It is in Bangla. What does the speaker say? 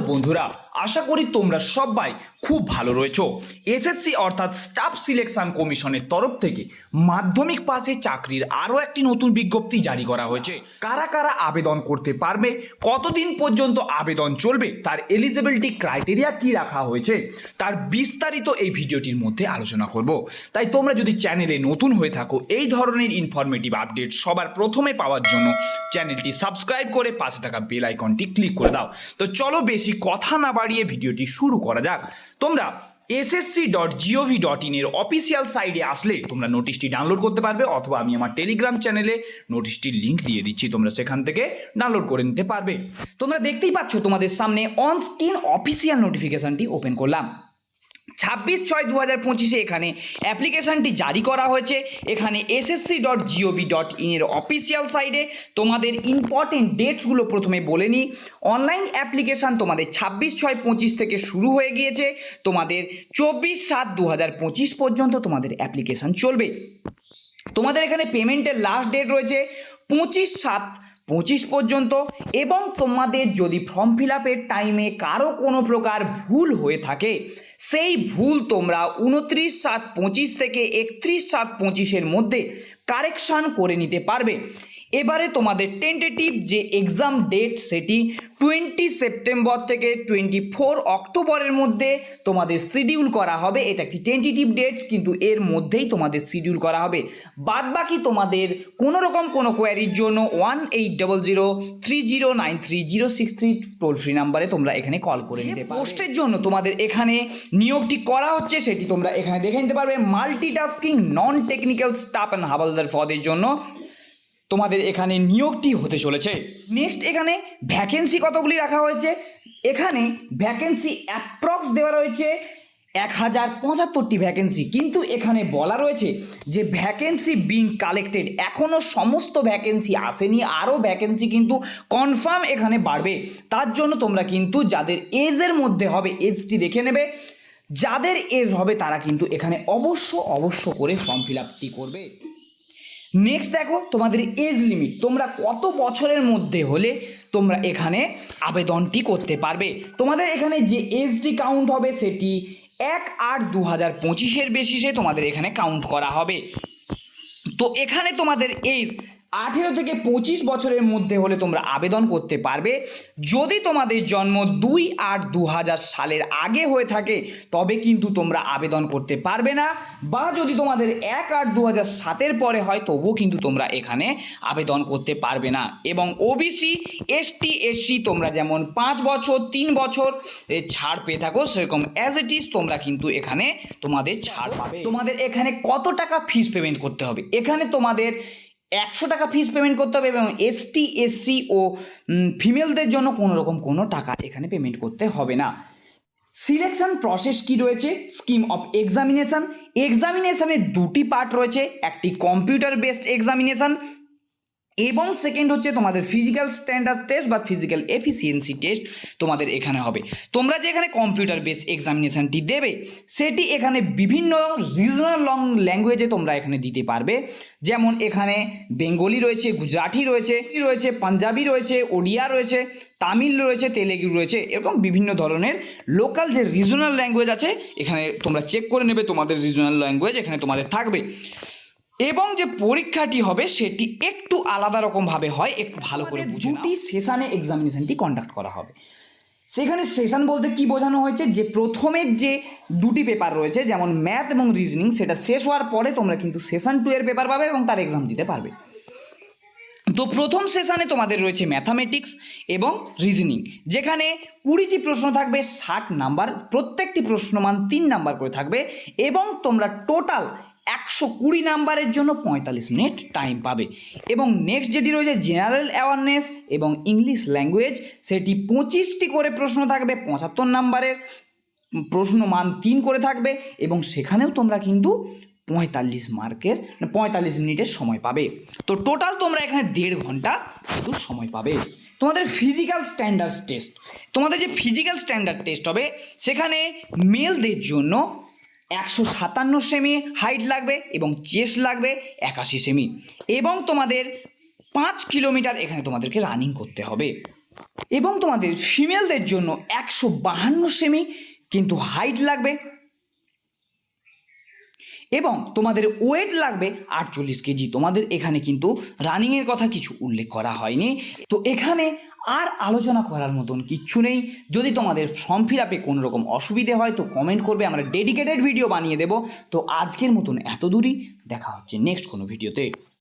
বন্ধুরা আশা করি তোমরা সবাই খুব ভালো রয়েছো। এসএসসি অর্থাৎ স্টাফ সিলেকশন কমিশনের তরফ থেকে মাধ্যমিক পাশে চাকরির আরও একটি নতুন বিজ্ঞপ্তি জারি করা হয়েছে। কারা কারা আবেদন করতে পারবে, কতদিন পর্যন্ত আবেদন চলবে, তার এলিজিবিলিটি ক্রাইটেরিয়া কি রাখা হয়েছে, তার বিস্তারিত এই ভিডিওটির মধ্যে আলোচনা করব। তাই তোমরা যদি চ্যানেলে নতুন হয়ে থাকো, এই ধরনের ইনফরমেটিভ আপডেট সবার প্রথমে পাওয়ার জন্য চ্যানেলটি সাবস্ক্রাইব করে পাশে থাকা বেল আইকনটি ক্লিক করে দাও। তো চলো বেশি কথা না বাড়িয়ে ভিডিওটি শুরু করা যাক। তোমরা SSC dot gov dot in এর অফিসিয়াল সাইটে আসলে তোমরা নোটিশটি ডাউনলোড করতে পারবে অথবা আমি আমার টেলিগ্রাম চ্যানেলে নোটিশটির লিঙ্ক দিয়ে দিচ্ছি, তোমরা সেখান থেকে ডাউনলোড করে নিতে পারবে। তোমরা দেখতেই পাচ্ছ তোমাদের সামনে অন স্ক্রিন অফিসিয়াল নোটিফিকেশনটি ওপেন করলাম। ছাব্বিশ ছয় দু হাজার পঁচিশে এখানে অ্যাপ্লিকেশনটি জারি করা হয়েছে। এখানে এসএসসি ডট জিওভি ডট ইনের অফিসিয়াল সাইটে তোমাদের ইম্পর্টেন্ট ডেটসগুলো প্রথমে বলে নিই। অনলাইন অ্যাপ্লিকেশান তোমাদের ছাব্বিশ ছয় পঁচিশ থেকে শুরু হয়ে গিয়েছে। তোমাদের চব্বিশ সাত দু হাজার পঁচিশ পর্যন্ত তোমাদের অ্যাপ্লিকেশান চলবে। তোমাদের এখানে পেমেন্টের লাস্ট ডেট রয়েছে পঁচিশ সাত পঁচিশ পর্যন্ত এবং তোমাদের যদি ফর্ম ফিল আপের টাইমে কারও কোনো প্রকার ভুল হয়ে থাকে, সেই ভুল তোমরা উনত্রিশ সাত পঁচিশ থেকে একত্রিশ সাত পঁচিশের মধ্যে কারেকশান করে নিতে পারবে। এবারে তোমাদের টেন্টেটিভ যে এক্সাম ডেট সেটি টোয়েন্টি সেপ্টেম্বর থেকে টোয়েন্টি ফোর অক্টোবরের মধ্যে তোমাদের শিডিউল করা হবে। এটা একটি টেন্টেটিভ ডেট কিন্তু এর মধ্যেই তোমাদের শিডিউল করা হবে। বাদ বাকি তোমাদের কোনো রকম কোনো কোয়ারির জন্য one eight double zero three zero nine three zero six three toll free নাম্বারে তোমরা এখানে কল করে নিতে পারবে। পোস্টের জন্য তোমাদের এখানে নিয়োগটি করা হচ্ছে সেটি তোমরা এখানে দেখে নিতে পারবে। Multitasking non technical staff and havaldar পদের জন্য তোমাদের এখানে নিয়োগটি হতে চলেছে। নেক্সট এখানে ভ্যাকেন্সি কতগুলি রাখা হয়েছে? এখানে ভ্যাকেন্সি অ্যাপ্রক্স দেওয়া রয়েছে এক হাজার পঁচাত্তরটি ভ্যাকেন্সি কিন্তু এখানে বলা রয়েছে যে ভ্যাকেন্সি বিং কালেক্টেড এখনও সমস্ত ভ্যাকেন্সি আসেনি, আরও ভ্যাকেন্সি কিন্তু কনফার্ম এখানে বাড়বে। তার জন্য তোমরা কিন্তু যাদের এজের মধ্যে হবে এজটি দেখে নেবে। যাদের এজ হবে তারা কিন্তু এখানে অবশ্য অবশ্য করে ফর্ম ফিল আপটি করবে। নেক্সট দেখো, তোমাদের এজ লিমিট তোমরা কত বছরের মধ্যে হলে তোমরা এখানে আবেদনটি করতে পারবে। তোমাদের এখানে যে এজটি কাউন্ট হবে সেটি এক আট দু হাজার পঁচিশের বেসিসে তোমাদের এখানে কাউন্ট করা হবে। তো এখানে তোমাদের এজ আঠেরো থেকে পঁচিশ বছরের মধ্যে হলে তোমরা আবেদন করতে পারবে। যদি তোমাদের জন্ম দুই আট দু হাজার সালের আগে হয়ে থাকে, তবে কিন্তু তোমরা আবেদন করতে পারবে না। বা যদি তোমাদের এক আট দু হাজার সাতের পরে হয়, তবুও কিন্তু তোমরা এখানে আবেদন করতে পারবে না। এবং ওবিসি এসটি এসসি তোমরা যেমন পাঁচ বছর, তিন বছর ছাড় পেয়ে থাকো, সেরকম অ্যাজ ইট ইজ তোমরা কিন্তু এখানে তোমাদের ছাড় পাবে। তোমাদের এখানে কত টাকা ফিস পেমেন্ট করতে হবে? এখানে তোমাদের একশো টাকা ফিস পেমেন্ট করতে হবে এবং এসটি এসসি ও ফিমেলদের জন্য কোনো রকম কোনো টাকা এখানে পেমেন্ট করতে হবে না। সিলেকশন প্রসেস কি রয়েছে? স্কিম অফ এক্সামিনেশান এক্সামিনেশানের দুটি পার্ট রয়েছে। একটি কম্পিউটার বেসড এক্সামিনেশন এবং সেকেন্ড হচ্ছে তোমাদের ফিজিক্যাল স্ট্যান্ডার্ড টেস্ট বা ফিজিক্যাল এফিসিয়েন্সি টেস্ট তোমাদের এখানে হবে। তোমরা যে এখানে কম্পিউটার বেস এক্সামিনেশনটি দেবে, সেটি এখানে বিভিন্ন রিজনাল লং ল্যাঙ্গুয়েজে তোমরা এখানে দিতে পারবে। যেমন এখানে বেঙ্গলি রয়েছে, গুজরাটি রয়েছে রয়েছে, পাঞ্জাবি রয়েছে, ওড়িয়া রয়েছে, তামিল রয়েছে, তেলেগু রয়েছে, এরকম বিভিন্ন ধরনের লোকাল যে রিজনাল ল্যাঙ্গুয়েজ আছে, এখানে তোমরা চেক করে নেবে তোমাদের রিজনাল ল্যাঙ্গুয়েজ এখানে তোমাদের থাকবে। এবং যে পরীক্ষাটি হবে সেটি একটু আলাদা রকমভাবে হয় একটু ভালো করে দুটি সেশনে এক্সামিনেশনটি কন্ডাক্ট করা হবে। সেখানে সেশন বলতে কি বোঝানো হয়েছে? যে প্রথমের যে দুটি পেপার রয়েছে যেমন ম্যাথ এবং রিজনিং সেটা শেষ হওয়ার পরে তোমরা কিন্তু সেশন টু এর পেপার পাবে এবং তার এক্সাম দিতে পারবে। তো প্রথম সেশনে তোমাদের রয়েছে ম্যাথামেটিক্স এবং রিজনিং যেখানে কুড়িটি প্রশ্ন থাকবে ষাট নাম্বার প্রত্যেকটি প্রশ্নমান তিন নাম্বার করে থাকবে এবং তোমরা টোটাল একশো কুড়ি নাম্বারের জন্য পঁয়তাল্লিশ মিনিট টাইম পাবে। এবং নেক্সট যেটি রয়েছে জেনারেল অ্যাওয়ারনেস এবং ইংলিশ ল্যাঙ্গুয়েজ সেটি পঁচিশটি করে প্রশ্ন থাকবে, পঁচাত্তর নাম্বারের প্রশ্ন মান তিন করে থাকবে এবং সেখানেও তোমরা কিন্তু পঁয়তাল্লিশ মার্কের পঁয়তাল্লিশ মিনিটের সময় পাবে। তো টোটাল তোমরা এখানে দেড় ঘণ্টা কিন্তু সময় পাবে। তোমাদের ফিজিক্যাল স্ট্যান্ডার্ড টেস্ট তোমাদের যে ফিজিক্যাল স্ট্যান্ডার্ড টেস্ট হবে, সেখানে মেলদের জন্য একশো সাতান্ন সেমি হাইট লাগবে এবং চেস লাগবে একাশি সেমি এবং তোমাদের পাঁচ কিলোমিটার এখানে তোমাদেরকে রানিং করতে হবে। এবং তোমাদের ফিমেলদের জন্য একশো বাহান্ন সেমি কিন্তু হাইট লাগবে এবং তোমাদের ওয়েট লাগবে আটচল্লিশ কেজি। তোমাদের এখানে কিন্তু রানিংয়ের কথা কিছু উল্লেখ করা হয়নি। তো এখানে আর আলোচনা করার মতন কিচ্ছু নেই। যদি তোমাদের ফর্ম ফিল আপে কোনো রকম অসুবিধে হয়, তো কমেন্ট করবে, আমরা ডেডিকেটেড ভিডিও বানিয়ে দেব। তো আজকের মতন এত দূরই দেখা হচ্ছে নেক্সট কোনো ভিডিওতে